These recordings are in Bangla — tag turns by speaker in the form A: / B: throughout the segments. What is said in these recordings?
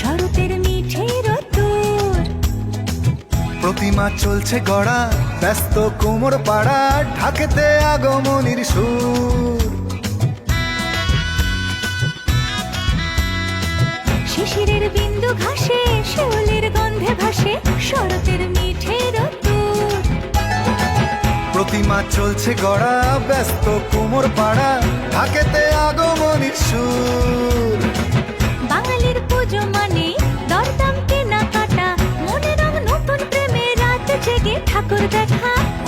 A: শরতের মিঠে প্রতিমা চলছে গড়া ব্যস্ত কোমর পাড়া ঢাকেতে আগমনির সুর।
B: শিশিরের বিন্দু ঘাসে শিউলির গন্ধে ভাসে শরতের মিঠে রোদ্দুর
A: প্রতিমা চলছে গড়া ব্যস্ত কোমর পাড়া ঢাকেতে আগমনির সুর।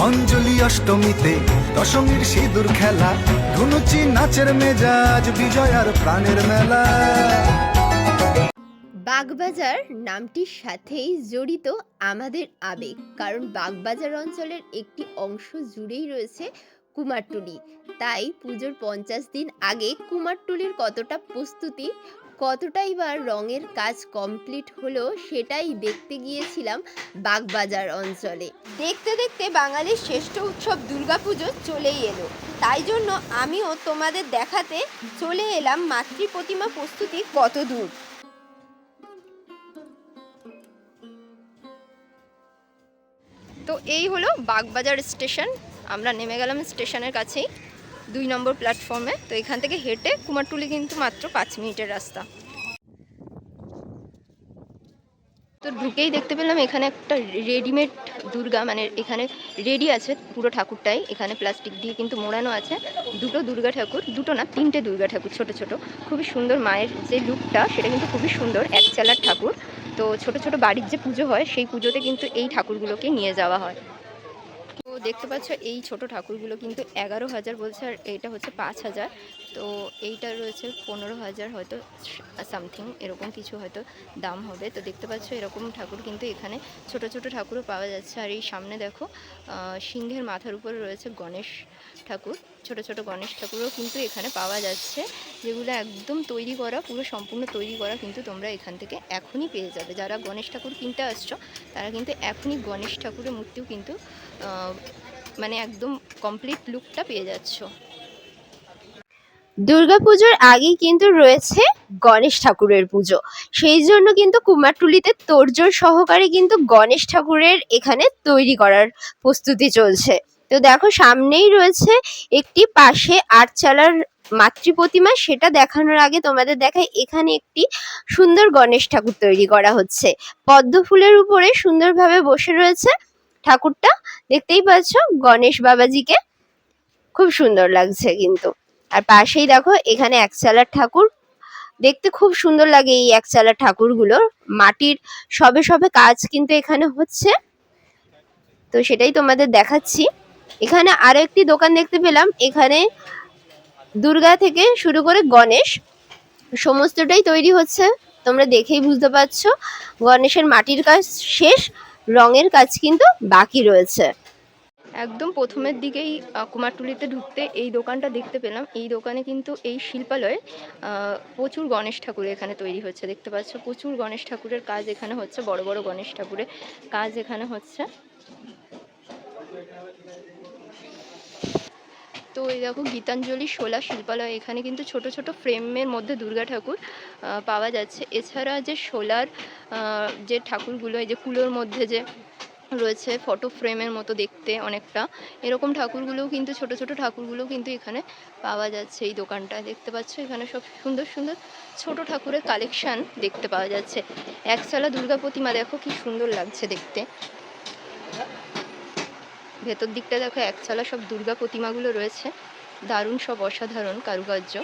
A: অঞ্জলি অষ্টমীতে দশমীর সিঁদুর খেলা, ধুনুচি নাচের মেজাজ বিজয়ার প্রাণের মেলা।
C: বাগবাজার নামটির সাথেই জড়িত আমাদের আবেগ, কারণ বাগবাজার অঞ্চলের একটি অংশ জুড়েই রয়েছে কুমারটুলি। তাই পুজোর পঞ্চাশ দিন আগে কুমারটুলির কতটা প্রস্তুতি কতটাই বা রঙের কাজ কমপ্লিট হলো সেটাই দেখতে গিয়েছিলাম বাগবাজার অঞ্চলে। দেখতে দেখতে বাঙালির শ্রেষ্ঠ উৎসব দুর্গাপুজো চলেই এলো। তাই জন্য আমিও তোমাদের দেখাতে চলে এলাম মাতৃ প্রতিমা প্রস্তুতি কত দূর। তো এই হলো বাগবাজার স্টেশন। আমরা নেমে গেলাম স্টেশনের কাছেই। দুই নম্বর প্ল্যাটফর্মে। তো এখান থেকে হেঁটে কুমারটুলি কিন্তু মাত্র পাঁচ মিনিটের রাস্তা। তো ঢুকেই দেখতে পেলাম এখানে একটা রেডিমেড দুর্গা মানে এখানে রেডি আছে পুরো ঠাকুরটাই। এখানে প্লাস্টিক দিয়ে কিন্তু মোড়ানো আছে দুটো দুর্গা ঠাকুর, দুটো না, তিনটে দুর্গা ঠাকুর, ছোট ছোট। খুবই সুন্দর মায়ের যে লুকটা, সেটা কিন্তু খুবই সুন্দর এক চালার ঠাকুর। তো ছোট ছোট বাড়ির যে পুজো হয়, সেই পুজোতে কিন্তু এই ঠাকুরগুলোকে নিয়ে যাওয়া হয়। দেখতে পাচ্ছ এই ছোট ঠাকুরগুলো কিন্তু এগারো হাজার বলছে আর এইটা হচ্ছে পাঁচ হাজার। তো এইটা রয়েছে পনেরো হাজার হয়তো সামথিং, এরকম কিছু হয়তো দাম হবে। তো দেখতে পাচ্ছ এরকম ঠাকুর কিন্তু এখানে ছোট ছোট ঠাকুরও পাওয়া যাচ্ছে। আর এই সামনে দেখো সিংহের মাথার উপরে রয়েছে গণেশ ঠাকুর। ছোট ছোট গণেশ ঠাকুরও কিন্তু এখানে পাওয়া যাচ্ছে, যেগুলো একদম তৈরি করা, পুরো সম্পূর্ণ তৈরি করা কিন্তু তোমরা এখান থেকে এখনই পেয়ে যাবে। যারা গণেশ ঠাকুর কিনতে আসছো, তারা কিন্তু এখনই গণেশ ঠাকুরের মূর্তিও কিন্তু মানে একদম কমপ্লিট লুকটা পেয়ে যাচ্ছ। দুর্গাপুজোর আগেই কিন্তু রয়েছে গণেশ ঠাকুরের পুজো। সেই জন্য কিন্তু কুমারটুলিতে তোড়জোড় সহকারে কিন্তু গণেশ ঠাকুরের এখানে তৈরি করার প্রস্তুতি চলছে। তো দেখো, সামনেই রয়েছে একটি পাশে আটচালার মাতৃ প্রতিমা। সেটা দেখানোর আগে তোমাদের দেখায় এখানে একটি সুন্দর গণেশ ঠাকুর তৈরি করা হচ্ছে। পদ্ম ফুলের উপরে সুন্দরভাবে বসে রয়েছে ঠাকুরটা। দেখতেই পাচ্ছ, গণেশ বাবাজিকে। খুব সুন্দর লাগছে কিন্তু। আর পাশেই দেখো, এখানে একচালার ঠাকুর। দেখতে খুব সুন্দর লাগে এই একচালার ঠাকুরগুলো। মাটির সবে সবে কাজ কিন্তু এখানে হচ্ছে। তো সেটাই তোমাদের দেখাচ্ছি। এখানে আরও একটি দোকান দেখতে পেলাম। এখানে দুর্গা থেকে শুরু করে গণেশ, সমস্তটাই তৈরি হচ্ছে। তোমরা দেখেই বুঝতে পারছ। গণেশের মাটির কাজ শেষ, রঙের কাজ কিন্তু বাকি রয়েছে। একদম প্রথমের দিকেই কুমারটুলিতে ঢুকতে এই দোকানটা দেখতে পেলাম। এই দোকানে কিন্তু এই শিল্পালয়ে প্রচুর গণেশ ঠাকুর এখানে তৈরি হচ্ছে। দেখতে পাচ্ছ, প্রচুর গণেশ ঠাকুরের কাজ এখানে হচ্ছে, বড় বড় গণেশ ঠাকুরের কাজ এখানে হচ্ছে। তো এই দেখো, গীতাঞ্জলি শোলা শিল্পালয়, এখানে কিন্তু ছোট ছোট ফ্রেমের মধ্যে দুর্গা ঠাকুর পাওয়া যাচ্ছে। এছাড়া যে শোলার যে ঠাকুরগুলো, এই যে কুলোর মধ্যে যে রয়েছে ফটো ফ্রেমের মতো দেখতে অনেকটা। এরকম ঠাকুরগুলোও কিন্তু, ছোট ছোট ঠাকুরগুলোও কিন্তু এখানে পাওয়া যাচ্ছে এই দোকানটায়। দেখতে পাচ্ছ, এখানে সব সুন্দর সুন্দর ছোট ঠাকুরের কালেকশন দেখতে পাওয়া যাচ্ছে। একচালা দুর্গা প্রতিমা, দেখো কি সুন্দর লাগছে দেখতে। ভেতর দিকটা দেখো, একচালা সব দুর্গা প্রতিমাগুলো রয়েছে। দারুণ সব অসাধারণ কারুকার্য।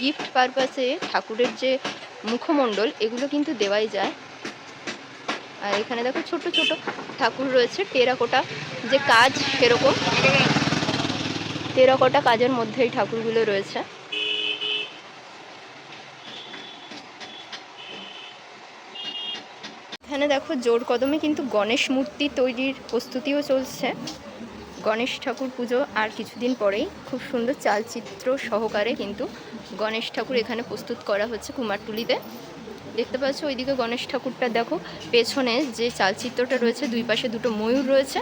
C: গিফট পারপাসে ঠাকুরের যে মুখমণ্ডল, এগুলো কিন্তু দেওয়াই যায়। আর এখানে দেখো ছোট ছোট ঠাকুর রয়েছে, টেরাকোটা। যে কাজ সেরকম, টেরাকোটা কাজের মধ্যে এই ঠাকুরগুলো রয়েছে। এখানে দেখো জোর কদমে কিন্তু গণেশ মূর্তি তৈরির প্রস্তুতিও চলছে। গণেশ ঠাকুর পুজো আর কিছুদিন পরেই খুব সুন্দর চালচিত্র সহকারে কিন্তু গণেশ ঠাকুর এখানে প্রস্তুত করা হচ্ছে কুমারটুলিতে। দেখতে পাচ্ছ, ওইদিকে গণেশ ঠাকুরটা দেখো, পেছনে যে চালচিত্রটা রয়েছে, দুই পাশে দুটো ময়ূর রয়েছে,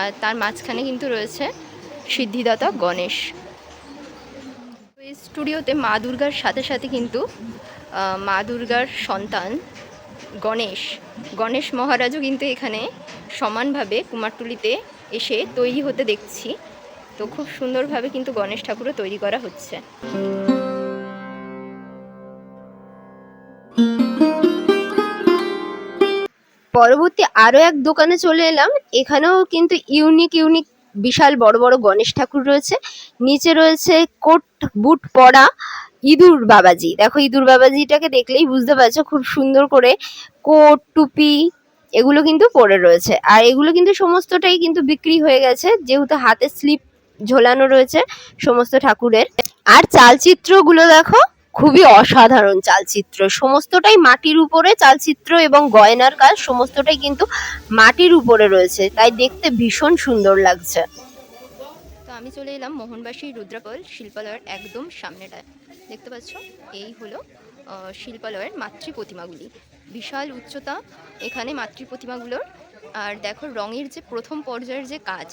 C: আর তার মাঝখানে কিন্তু রয়েছে সিদ্ধিদাতা গণেশ। এই স্টুডিওতে মা দুর্গার সাথে সাথে কিন্তু মা দুর্গার সন্তান
D: গণেশ। গণেশ মহারাজও কিন্তু এখানে সমানভাবে কুমারটুলিতে এসে তৈরি হতে দেখছি। তো খুব সুন্দরভাবে কিন্তু গণেশ ঠাকুরও তৈরি করা হচ্ছে। পরবর্তী আরও এক দোকানে চলে এলাম। এখানেও কিন্তু ইউনিক ইউনিক বিশাল বড় বড় গণেশ ঠাকুর রয়েছে। নিচে রয়েছে কোট, বুট পরা ইঁদুর বাবাজি। দেখো ইঁদুর বাবাজিটাকে দেখলেই বুঝতে পারছ খুব সুন্দর করে কোট, টুপি এগুলো কিন্তু পরে রয়েছে। আর এগুলো কিন্তু সমস্তটাই কিন্তু বিক্রি হয়ে গেছে, যেহেতু হাতে স্লিপ ঝোলানো রয়েছে সমস্ত ঠাকুরের। আর চালচিত্রগুলো দেখো খুবই অসাধারণ চালচিত্র। সমস্তটাই মাটির উপরে চালচিত্র এবং গয়নার কাজ সমস্তটাই কিন্তু মাটির উপরে রয়েছে। তাই দেখতে ভীষণ সুন্দর লাগছে। তো আমি চলে এলাম মোহনবাসী রুদ্রাপল শিল্পালয়ের একদম সামনেটায় দেখতে পাচ্ছ? এই হলো শিল্পালয়ের মাতৃ প্রতিমাগুলি। বিশাল উচ্চতা এখানে মাতৃ প্রতিমাগুলোর। আর দেখো, রঙের যে প্রথম পর্যায়ের যে কাজ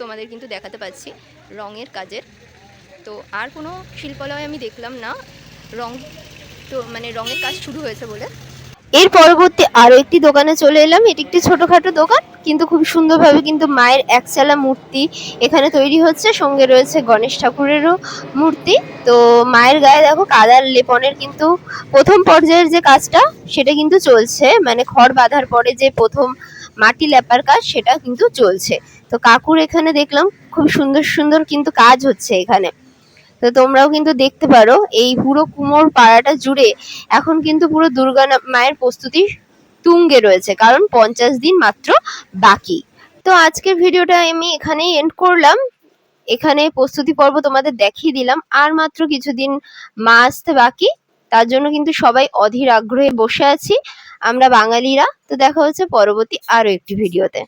D: তোমাদের কিন্তু দেখাতে পাচ্ছি রঙের কাজের। তো আর কোনো শিল্পালয় আমি দেখলাম না। রং তো মানে রঙের কাজ শুরু হয়েছে বলে। এর পরবর্তী আরও একটি দোকানে চলে এলাম। এটি একটি ছোটখাটো দোকান, কিন্তু খুব সুন্দরভাবে কিন্তু মায়ের একচালা মূর্তি এখানে তৈরি হচ্ছে। সঙ্গে রয়েছে গণেশ ঠাকুরেরও মূর্তি। তো মায়ের গায়ে দেখো কাদার লেপনের কিন্তু প্রথম পর্যায়ের যে কাজটা, সেটা কিন্তু চলছে। মানে খড় বাঁধার পরে যে প্রথম মাটি লেপার কাজ, সেটা কিন্তু চলছে। তো কাকুর এখানে দেখলাম খুব সুন্দর সুন্দর কিন্তু কাজ হচ্ছে এখানে। তো তোমরাও কিন্তু দেখতে পারো, এই পুরো কুমোর পাড়াটা জুড়ে এখন কিন্তু পুরো দুর্গা মায়ের প্রস্তুতি তুঙ্গে রয়েছে, কারণ পঞ্চাশ দিন মাত্র বাকি। তো আজকের ভিডিওটা আমি এখানেই এন্ড করলাম। এখানে প্রস্তুতি পর্ব তোমাদের দেখিয়ে দিলাম, আর মাত্র কিছুদিন মা আসতে বাকি, তার জন্য কিন্তু সবাই অধীর আগ্রহে বসে আছি। আমরা বাঙালিরা, তো দেখা হচ্ছে পরবর্তী আরও একটি ভিডিওতে।